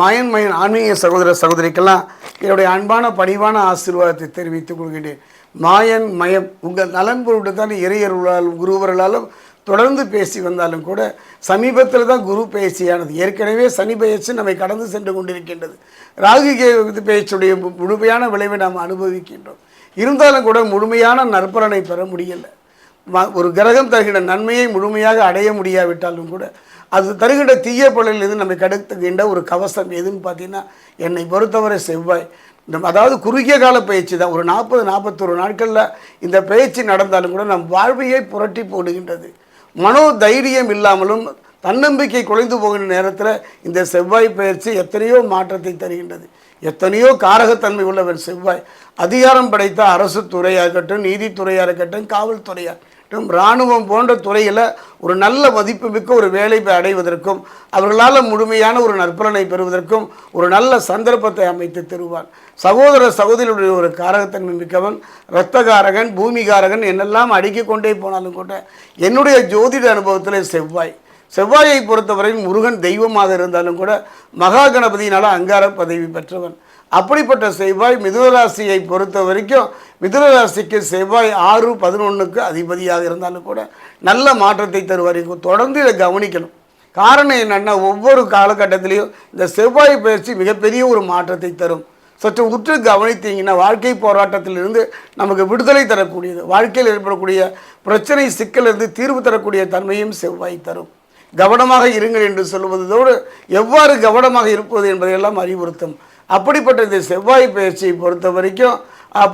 மாயன் மயன் ஆன்மீக சகோதர சகோதரிக்கெல்லாம் என்னுடைய அன்பான பணிவான ஆசீர்வாதத்தை தெரிவித்துக் கொள்கின்றேன். மாயன் மயம் உங்கள் நலன் பொருட்டு தான் இறையர்களாலும் குருவர்களாலும் தொடர்ந்து பேசி வந்தாலும் கூட சமீபத்தில் தான் குரு பயிற்சியானது ஏற்கனவே சனி பெயர்ச்சி நம்மை கடந்து சென்று கொண்டிருக்கின்றது. ராகு கேது பயிற்சியுடைய மு- முழுமையான விளைவை நாம் அனுபவிக்கின்றோம். இருந்தாலும் கூட முழுமையான நற்பலனை பெற முடியலை. ஒரு கிரகம் தருகின்ற நன்மையை முழுமையாக அடைய முடியாவிட்டாலும் கூட அது தருகின்ற தீய பலனிலிருந்து நம்மை கடத்துகின்ற ஒரு கவசம் எதுன்னு பார்த்தீங்கன்னா என்னை பொறுத்தவரை செவ்வாய். இந்த அதாவது குறுகிய கால பயிற்சி தான். ஒரு நாற்பது நாற்பத்தொரு நாட்களில் இந்த பயிற்சி நடந்தாலும் கூட நம் வாழ்வையை புரட்டி போடுகின்றது. மனோ தைரியம் இல்லாமலும் தன்னம்பிக்கை குலைந்து போகின்ற நேரத்தில் இந்த செவ்வாய் பயிற்சி எத்தனையோ மாற்றத்தை தருகின்றது. எத்தனையோ காரகத்தன்மை உள்ளவன் செவ்வாய். அதிகாரம் படைத்த அரசு துறையாக இருக்கட்டும் நீதித்துறையாக இருக்கட்டும் காவல்துறையாக இருக்கட்டும் இராணுவம் போன்ற துறையில் ஒரு நல்ல மதிப்புமிக்க ஒரு வேலை அடைவதற்கும் அவர்களால் முழுமையான ஒரு நற்பலனை பெறுவதற்கும் ஒரு நல்ல சந்தர்ப்பத்தை அமைத்து தருவான் சகோதர சகோதரியுடைய ஒரு காரகத்தன்மை மிக்கவன் இரத்தகாரகன் பூமிகாரகன் என்னெல்லாம் அடுக்கிக் கொண்டே போனாலும் கூட என்னுடைய ஜோதிட அனுபவத்தில் செவ்வாய். செவ்வாயை பொறுத்தவரையில் முருகன் தெய்வமாக இருந்தாலும் கூட மகா கணபதியினால் அங்கார பதவி பெற்றவன். அப்படிப்பட்ட செவ்வாய் மிதுனராசியை பொறுத்த வரைக்கும் மிதுனராசிக்கு செவ்வாய் ஆறு பதினொன்றுக்கு அதிபதியாக இருந்தாலும் கூட நல்ல மாற்றத்தை தருவார். தொடர்ந்து இதை கவனிக்கணும். காரணம் என்னென்னா ஒவ்வொரு காலகட்டத்திலையும் இந்த செவ்வாய் பயிற்சி மிகப்பெரிய ஒரு மாற்றத்தை தரும். சற்று உற்று கவனித்தீங்கன்னா வாழ்க்கை போராட்டத்திலிருந்து நமக்கு விடுதலை தரக்கூடியது வாழ்க்கையில் ஏற்படக்கூடிய பிரச்சனை சிக்கலிருந்து தீர்வு தரக்கூடிய தன்மையும் செவ்வாய் தரும். கவனமாக இருங்கள் என்று சொல்வதோடு எவ்வாறு கவனமாக இருப்பது என்பதையெல்லாம் அறிவுறுத்தும். அப்படிப்பட்ட இந்த செவ்வாய் பயிற்சியை பொறுத்த வரைக்கும்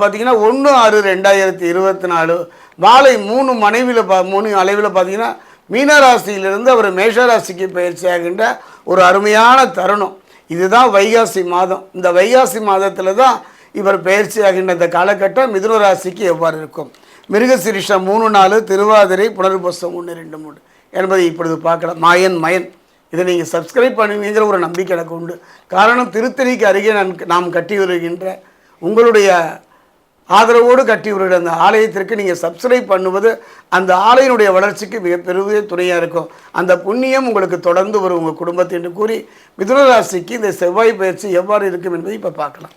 பார்த்தீங்கன்னா ஒன்று ஆறு ரெண்டாயிரத்தி இருபத்தி நாலு மாலை மூணு மனைவியில் பா மூணு அளவில் பார்த்தீங்கன்னா மீனராசியிலிருந்து அவர் மேஷராசிக்கு பயிற்சி ஆகின்ற ஒரு அருமையான தருணம். இதுதான் வைகாசி மாதம். இந்த வைகாசி மாதத்தில் தான் இவர் பயிற்சி ஆகின்ற இந்த காலகட்டம் மிதுன ராசிக்கு எவ்வாறு இருக்கும். மிருகசிரிஷம் மூணு நாலு திருவாதிரை புனர்பசம் ஒன்று ரெண்டு மூணு. என்பதை இப்பொழுது பார்க்கலாம். மாயன் மயன். இதை நீங்கள் சப்ஸ்கிரைப் பண்ணுவீங்கிற ஒரு நம்பிக்கை எனக்கு உண்டு. காரணம் திருத்தணிக்கு அருகே நான் நாம் கட்டி வருகின்ற உங்களுடைய ஆதரவோடு கட்டி வருகிற அந்த ஆலயத்திற்கு நீங்கள் சப்ஸ்கிரைப் பண்ணுவது அந்த ஆலையினுடைய வளர்ச்சிக்கு மிக பெரிய துணையாக இருக்கும். அந்த புண்ணியம் உங்களுக்கு தொடர்ந்து வரும் உங்கள் குடும்பத்தை என்று கூறி மிதுனராசிக்கு இந்த செவ்வாய் பயிற்சி எவ்வாறு இருக்கும் என்பதை இப்போ பார்க்கலாம்.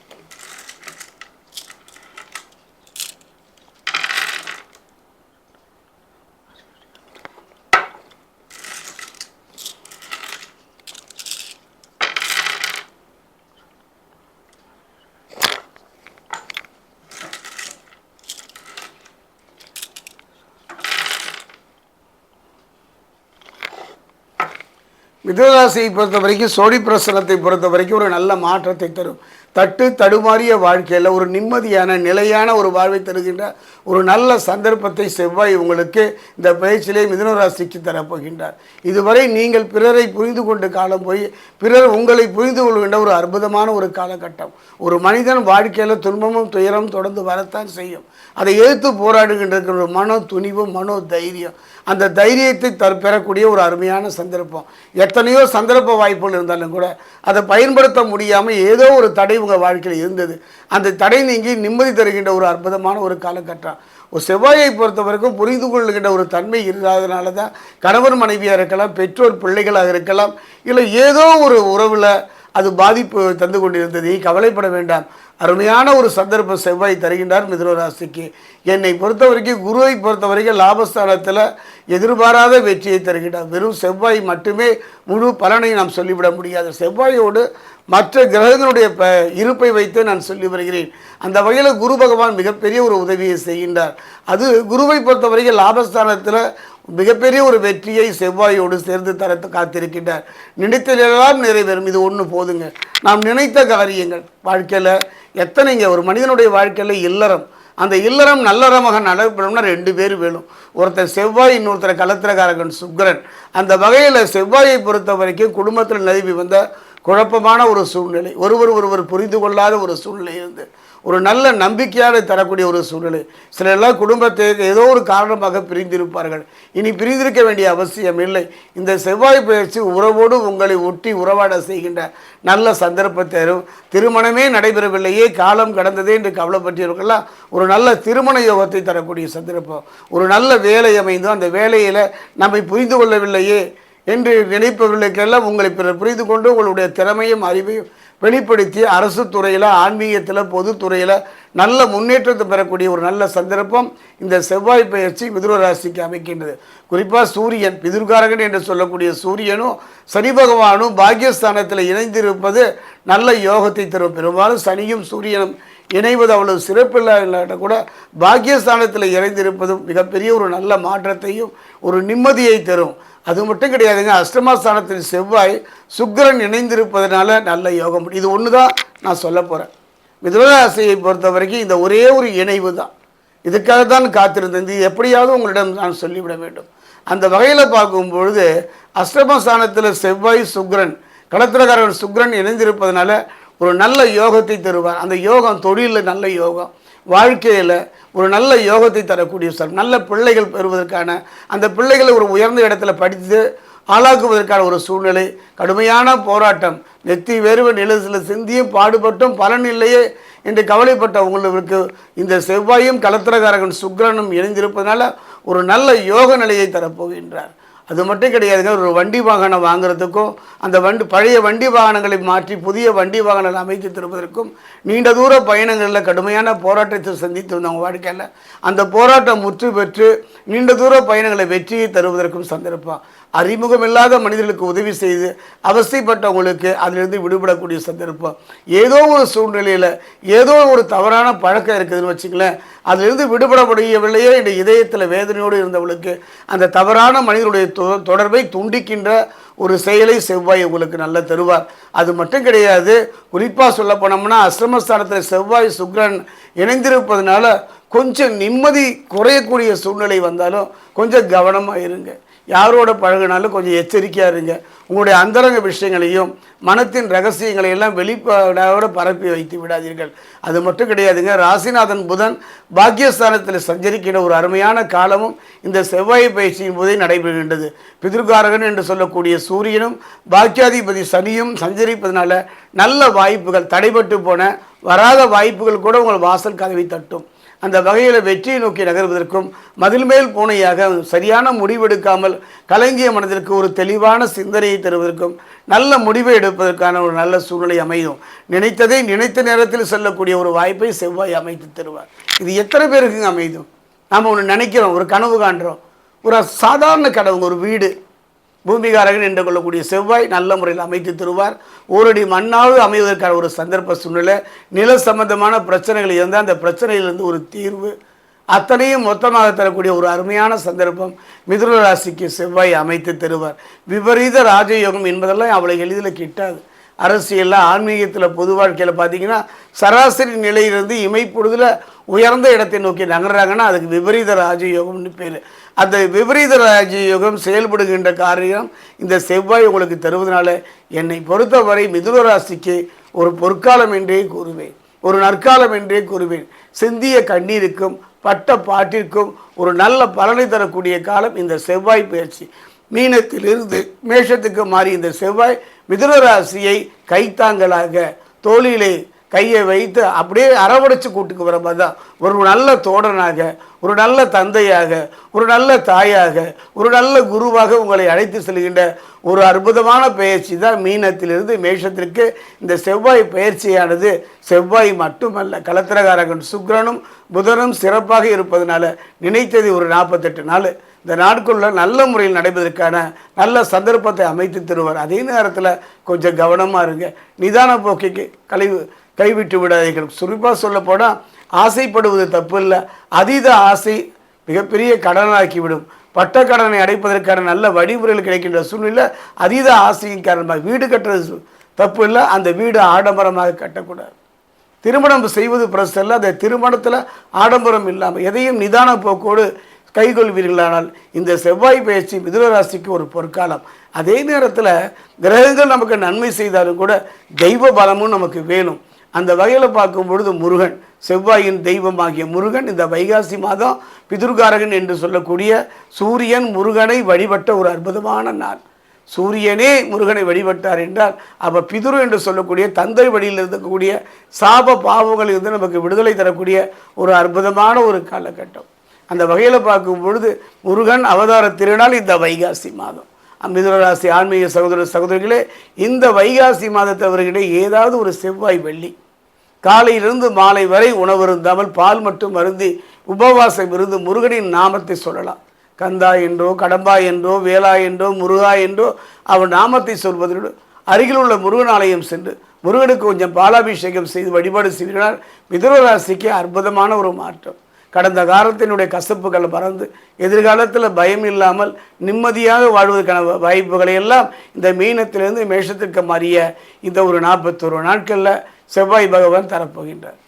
மிதுனராசியை பொறுத்த வரைக்கும் சோழி பிரசனத்தை பொறுத்த வரைக்கும் ஒரு நல்ல மாற்றத்தை தரும். தட்டு தடுமாறிய வாழ்க்கையில் ஒரு நிம்மதியான நிலையான ஒரு வாழ்வை தருகின்ற ஒரு நல்ல சந்தர்ப்பத்தை செவ்வாய் உங்களுக்கு இந்த பயிற்சியிலே மிதுனராசிக்கு தரப்போகின்றார். இதுவரை நீங்கள் பிறரை புரிந்து கொண்டு காலம் போய் பிறர் உங்களை புரிந்து கொள்கின்ற ஒரு அற்புதமான ஒரு காலகட்டம். ஒரு மனிதன் வாழ்க்கையில் துன்பமும் துயரம் தொடர்ந்து வரத்தான் செய்யும். அதை எதிர்த்து போராடுகின்ற ஒரு மனோ துணிவு மனோ தைரியம். அந்த தைரியத்தை தர் பெறக்கூடிய ஒரு அருமையான சந்தர்ப்பம். எத்தனையோ சந்தர்ப்ப வாய்ப்புகள் இருந்தாலும் கூட அதை பயன்படுத்த முடியாமல் ஏதோ ஒரு தடை இவங்க வாழ்க்கையில் இருந்தது. அந்த தடை நீங்கி நிம்மதி தருகின்ற ஒரு அற்புதமான ஒரு காலகட்டம். ஒரு செவ்வாயை பொறுத்த வரைக்கும் புரிந்து கொள்ளுகின்ற ஒரு தன்மை இல்லாதனால தான் கணவன் மனைவியாக இருக்கலாம் பெற்றோர் பிள்ளைகளாக இருக்கலாம் இல்லை ஏதோ ஒரு உறவில் அது பாதிப்பு தந்து கொண்டிருந்தது. கவலைப்பட வேண்டாம். அருமையான ஒரு சந்தர்ப்பம் செவ்வாய் தருகின்றார் மிதுனராசிக்கு. என்னை பொறுத்த வரைக்கும் குருவை பொறுத்த வரைக்கும் லாபஸ்தானத்தில் எதிர்பாராத வெற்றியை தருகின்றார். வெறும் செவ்வாய் மட்டுமே முழு பலனை நாம் சொல்லிவிட முடியாது. செவ்வாயோடு மற்ற கிரகங்களுடைய ப இருப்பை வைத்து நான் சொல்லி வருகிறேன். அந்த வகையில் குரு பகவான் மிகப்பெரிய ஒரு உதவியை செய்கின்றார். அது குருவை பொறுத்த வரைக்கும் லாபஸ்தானத்தில் மிகப்பெரிய ஒரு வெற்றியை செவ்வாயோடு சேர்ந்து தர காத்திருக்கின்றார். நினைத்ததெல்லாம் நிறைவேறும். இது ஒன்று போதுங்க. நாம் நினைத்த காரியங்கள். வாழ்க்கையில் எத்தனைங்க ஒரு மனிதனுடைய வாழ்க்கையில் இல்லறம். அந்த இல்லறம் நல்லறமாக நடைபெறணும்னா ரெண்டு பேர் வேணும். ஒருத்தர் செவ்வாய் இன்னொருத்தர் கலத்திரகாரகன் சுக்கரன். அந்த வகையில் செவ்வாயை பொறுத்த வரைக்கும் குடும்பத்தில் நிலவி வந்த குழப்பமான ஒரு சூழ்நிலை. ஒருவர் ஒருவர் புரிந்து கொள்ளாத ஒரு சூழ்நிலை இருந்து ஒரு நல்ல நம்பிக்கையாக தரக்கூடிய ஒரு சூழ்நிலை. சிலரெல்லாம் குடும்பத்தை ஏதோ ஒரு காரணமாக பிரிந்திருப்பார்கள். இனி பிரிந்திருக்க வேண்டிய அவசியம் இல்லை. இந்த செவ்வாய் பயிற்சி உறவோடு உங்களை ஒட்டி உறவாட செய்கின்ற நல்ல சந்தர்ப்பத்தை தரும். திருமணமே நடைபெறவில்லையே காலம் கடந்ததே என்று கவலைப்பட்டவர்கள்லாம் ஒரு நல்ல திருமண யோகத்தை தரக்கூடிய சந்தர்ப்பம். ஒரு நல்ல வேலை அமைந்தோ அந்த வேலையில் நம்மை புரிந்து கொள்ளவில்லையே என்று நினைப்பவர்களுக்கெல்லாம் உங்களை பிறர் புரிந்து கொண்டு உங்களுடைய திறமையும் அறிவையும் வெளிப்படுத்தி அரசு துறையில் ஆன்மீகத்தில் பொதுத்துறையில் நல்ல முன்னேற்றத்தை பெறக்கூடிய ஒரு நல்ல சந்தர்ப்பம் இந்த செவ்வாய் பயிற்சி மிதுர ராசிக்கு அமைக்கின்றது. குறிப்பாக சூரியன் பிதுர்காரகன் என்று சொல்லக்கூடிய சூரியனும் சனி பகவானும் பாக்கியஸ்தானத்தில் இணைந்திருப்பது நல்ல யோகத்தை தரும். பெரும்பாலும் சனியும் சூரியனும் இணைவது அவ்வளவு சிறப்பில்லை இல்லாட்ட கூட பாக்கியஸ்தானத்தில் இணைந்திருப்பதும் மிகப்பெரிய ஒரு நல்ல மாற்றத்தையும் ஒரு நிம்மதியை தரும். அது மட்டும் கிடையாதுங்க அஷ்டமஸ்தானத்தில் செவ்வாய் சுக்கரன் இணைந்திருப்பதனால நல்ல யோகம். இது ஒன்று தான் நான் சொல்ல போகிறேன் மிதுனராசியை பொறுத்த வரைக்கும் இந்த ஒரே ஒரு இணைவு தான். இதுக்காக தான் காத்திருந்தேன். இது எப்படியாவது உங்களிடம் நான் சொல்லிவிட வேண்டும். அந்த வகையில் பார்க்கும் பொழுது அஷ்டமஸ்தானத்தில் செவ்வாய் சுக்ரன் களத்திரக்காரன் சுக்ரன் இணைந்திருப்பதனால ஒரு நல்ல யோகத்தை தருவார். அந்த யோகம் தொழிலில் நல்ல யோகம். வாழ்க்கையில் ஒரு நல்ல யோகத்தை தரக்கூடிய சார் நல்ல பிள்ளைகள் பெறுவதற்கான அந்த பிள்ளைகளை ஒரு உயர்ந்த இடத்துல படித்து ஆளாக்குவதற்கான ஒரு சூழ்நிலை. கடுமையான போராட்டம். நெத்தி வேறுவ நிலத்தில் சிந்தியும் பாடுபட்டும் பலன் இல்லையே என்று கவலைப்பட்ட உங்களுக்கு இந்த செவ்வாயும் கலத்திரகாரகன் சுக்கிரனும் இணைந்திருப்பதனால ஒரு நல்ல யோக நிலையை தரப்போகின்றார். அது மட்டும் கிடையாதுங்க. ஒரு வண்டி வாகனம் வாங்குறதுக்கும் அந்த வண்டி பழைய வண்டி வாகனங்களை மாற்றி புதிய வண்டி வாகனங்கள் அமைத்து தருவதற்கும் நீண்ட தூர பயணங்களில் கடுமையான போராட்டத்தை சந்தித்து வந்தவங்க வாழ்க்கையில் அந்த போராட்டம் முற்று பெற்று நீண்ட தூர பயணங்களை வெற்றியை தருவதற்கும் சந்தர்ப்பம். அறிமுகம் இல்லாத மனிதர்களுக்கு உதவி செய்து அவசியப்பட்டவங்களுக்கு அதிலிருந்து விடுபடக்கூடிய சந்தர்ப்பம். ஏதோ ஒரு சூழ்நிலையில் ஏதோ ஒரு தவறான பழக்கம் இருக்குதுன்னு வச்சுங்களேன் அதிலிருந்து விடுபட முடியவில்லையே என்ற இதயத்தில் வேதனையோடு இருந்தவளுக்கு அந்த தவறான மனிதனுடைய தொடர்பை துண்டிக்கின்ற ஒரு செயலை செவ்வாய் உங்களுக்கு நல்லா தருவார். அது மட்டும் கிடையாது குறிப்பாக சொல்ல போனோம்னா அஸ்ரமஸ்தானத்தில் செவ்வாய் சுக்ரன் இணைந்திருப்பதனால கொஞ்சம் நிம்மதி குறையக்கூடிய சூழ்நிலை வந்தாலும் கொஞ்சம் கவனமாக இருங்க. யாரோட பழகினாலும் கொஞ்சம் எச்சரிக்கையாக இருங்க. உங்களுடைய அந்தரங்க விஷயங்களையும் மனத்தின் ரகசியங்களை எல்லாம் வெளிப்பாடோட பரப்பி வைத்து விடாதீர்கள். அது மட்டும் கிடையாதுங்க. ராசிநாதன் புதன் பாக்கியஸ்தானத்தில் சஞ்சரிக்கிற ஒரு அருமையான காலமும் இந்த செவ்வாய் பயிற்சியின் போதே நடைபெறுகின்றது. பிதிர்காரகன் என்று சொல்லக்கூடிய சூரியனும் பாக்கியாதிபதி சனியும் சஞ்சரிப்பதனால நல்ல வாய்ப்புகள் தடைபட்டு போன வராத வாய்ப்புகள் கூட உங்கள் வாசல் கதவை தட்டும். அந்த வகையில் வெற்றியை நோக்கி நகர்வதற்கும் மதில் மேல் பூனையாக சரியான முடிவெடுக்காமல் கலங்கிய மனதிற்கு ஒரு தெளிவான சிந்தனையை தருவதற்கும் நல்ல முடிவை எடுப்பதற்கான ஒரு நல்ல சூழ்நிலை அமையும். நினைத்ததை நினைத்த நேரத்தில் செல்லக்கூடிய ஒரு வாய்ப்பை செவ்வாய் அமைத்து தருவார். இது எத்தனை பேருக்குங்க அமைதும் நாம் ஒன்று நினைக்கிறோம் ஒரு கனவு காண்றோம். ஒரு சாதாரண கனவு ஒரு வீடு. பூமிகாரகன் என்று கொள்ளக்கூடிய செவ்வாய் நல்ல முறையில் அமைத்து தருவார். ஓரடி மண்ணாவது அமைவதற்கான ஒரு சந்தர்ப்ப சூழ்நிலை. நில சம்பந்தமான பிரச்சனைகள் இருந்தால் அந்த பிரச்சனையிலிருந்து ஒரு தீர்வு. அத்தனையும் மொத்தமாக தரக்கூடிய ஒரு அருமையான சந்தர்ப்பம். மிதுன ராசிக்கு செவ்வாய் அமைத்து தருவார். விபரீத ராஜயோகம் என்பதெல்லாம் அவ்வளோ எளிதில் கிட்டாது. அரசியலில் ஆன்மீகத்தில் பொது வாழ்க்கையில் பார்த்தீங்கன்னா சராசரி நிலையிலிருந்து இமைப்பொழுதில் உயர்ந்த இடத்தை நோக்கி நகர்றாங்கன்னா அதுக்கு விபரீத ராஜயோகம்னு பேர். அந்த விபரீத ராஜயோகம் செயல்படுகின்ற காரியம் இந்த செவ்வாய் உங்களுக்கு தருவதனால என்னை பொறுத்தவரை மிதுன ராசிக்கு ஒரு பொற்காலம் என்றே கூறுவேன். ஒரு நற்காலம் என்றே கூறுவேன். சிந்திய கண்ணீருக்கும் பட்ட பாட்டிற்கும் ஒரு நல்ல பலனை தரக்கூடிய காலம் இந்த செவ்வாய் பயிற்சி. மீனத்திலிருந்து மேஷத்துக்கு மாறி இந்த செவ்வாய் மிதுன ராசியை கைத்தாங்கலாக தோளிலே கையை வைத்து அப்படியே அரவணைச்சு கூட்டுக்கு வர மாதிரி தான். ஒரு நல்ல தோழனாக ஒரு நல்ல தந்தையாக ஒரு நல்ல தாயாக ஒரு நல்ல குருவாக உங்களை அழைத்து செல்கின்ற ஒரு அற்புதமான பயிற்சி தான் மீனத்திலிருந்து மேஷத்திற்கு. இந்த செவ்வாய் பயிற்சியானது செவ்வாய் மட்டுமல்ல கலத்திரகாரகன் சுக்ரனும் புதனும் சிறப்பாக இருப்பதனால நினைத்தது ஒரு நாற்பத்தெட்டு நாள். இந்த நாட்களில் நல்ல முறையில் நடைபெறுவதற்கான நல்ல சந்தர்ப்பத்தை அமைத்து தருவார். அதே நேரத்தில் கொஞ்சம் கவனமாக இருங்க. நிதான போக்கிக்கு கழிவு கைவிட்டு விடாதீர்கள். சுருப்பாக சொல்ல போனால் ஆசைப்படுவது தப்பு இல்லை அதீத ஆசை மிகப்பெரிய கடனாக்கிவிடும். பட்ட கடனை அடைப்பதற்கான நல்ல வழிமுறைகள் கிடைக்கின்ற சூழ்நிலை அதீத ஆசையின் காரணமாக வீடு கட்டுறது தப்பு இல்லை அந்த வீடு ஆடம்பரமாக கட்டக்கூடாது. திருமணம் செய்வது பிரசல்ல. அந்த திருமணத்தில் ஆடம்பரம் இல்லாமல் எதையும் நிதான போக்கோடு கைகொள்வீர்களானால் இந்த செவ்வாய் பயிற்சி மிதுனராசிக்கு ஒரு பொற்காலம். அதே நேரத்தில் கிரகங்கள் நமக்கு நன்மை செய்தாலும் கூட தெய்வ பலமும் நமக்கு வேணும். அந்த வகையில் பார்க்கும் பொழுது முருகன் செவ்வாயின் தெய்வமாகிய முருகன் இந்த வைகாசி மாதம் பிதுர்காரகன் என்று சொல்லக்கூடிய சூரியன் முருகனை வழிபட்ட ஒரு அற்புதமான நாள். சூரியனே முருகனை வழிபட்டார் என்றால் அப்போ பிதுரு என்று சொல்லக்கூடிய தந்தை வழியில் இருக்கக்கூடிய சாப பாவங்கள் இருந்து நமக்கு விடுதலை தரக்கூடிய ஒரு அற்புதமான ஒரு காலகட்டம். அந்த வகையில் பார்க்கும் பொழுது முருகன் அவதார திருநாள் இந்த வைகாசி மாதம். மிதுனராசி ஆன்மீக சகோதர சகோதரிகளே இந்த வைகாசி மாதத்தை ஏதாவது ஒரு செவ்வாய் வெள்ளி காலையிலிருந்து மாலை வரை உணவு இருந்தாமல் பால் மட்டும் அருந்தி உபவாசம் இருந்து முருகனின் நாமத்தை சொல்லலாம். கந்தா என்றோ கடம்பா என்றோ வேலா என்றோ முருகா என்றோ அவன் நாமத்தை சொல்வதோடு அருகில் உள்ள முருகன் ஆலயம் சென்று முருகனுக்கு கொஞ்சம் பாலாபிஷேகம் செய்து வழிபாடு செய்கிறார் மிதுனராசிக்கு அற்புதமான ஒரு மாற்றம். கடந்த காலத்தினுடைய கசப்புகளை மறந்து எதிர்காலத்தில் பயம் இல்லாமல் நிம்மதியாக வாழ்வதற்கான வாய்ப்புகளை எல்லாம் இந்த மீனத்திலிருந்து மேஷத்திற்கு மாறிய இந்த ஒரு நாற்பத்தொரு நாட்களில் செவ்வாய் பகவான் தரப்போகின்றார்.